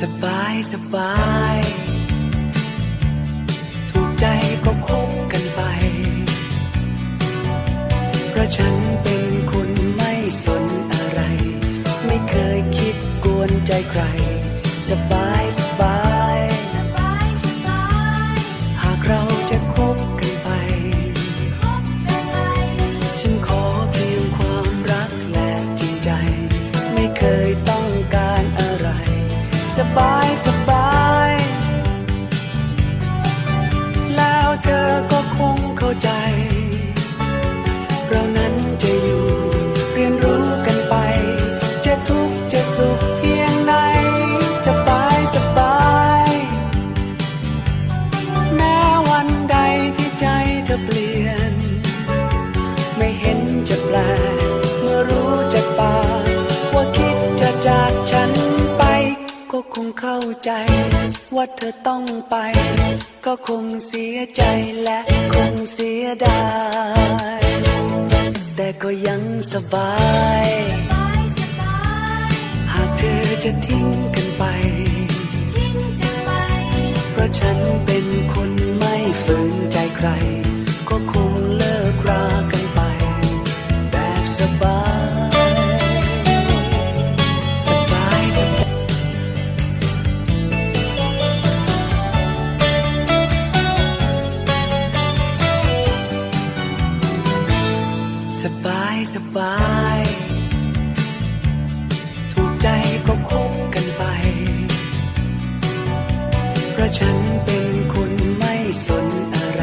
สบายสบาย ถูกใจก็คบกันไป เพราะฉันเป็นคนไม่สนอะไร ไม่เคยคิดกวนใจใคร สบายสบาย สบาย ว่าเธอต้องไป ก็คงเสียใจและคงเสียดาย แต่ก็ยังสบาย หากเธอจะทิ้งกันไป เพราะฉันเป็นคนไม่ฝืนใจใครายสบาย ถูกใจก็คบกันไป เพราะฉันเป็นคนไม่สนอะไร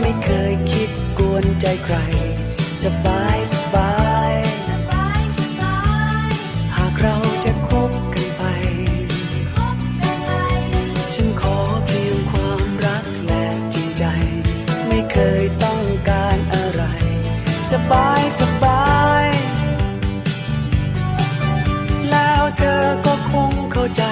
ไม่เคยคิดกวนใจใคร สบายสบาย บายสบาย แล้วเธอก็คงเข้าใจ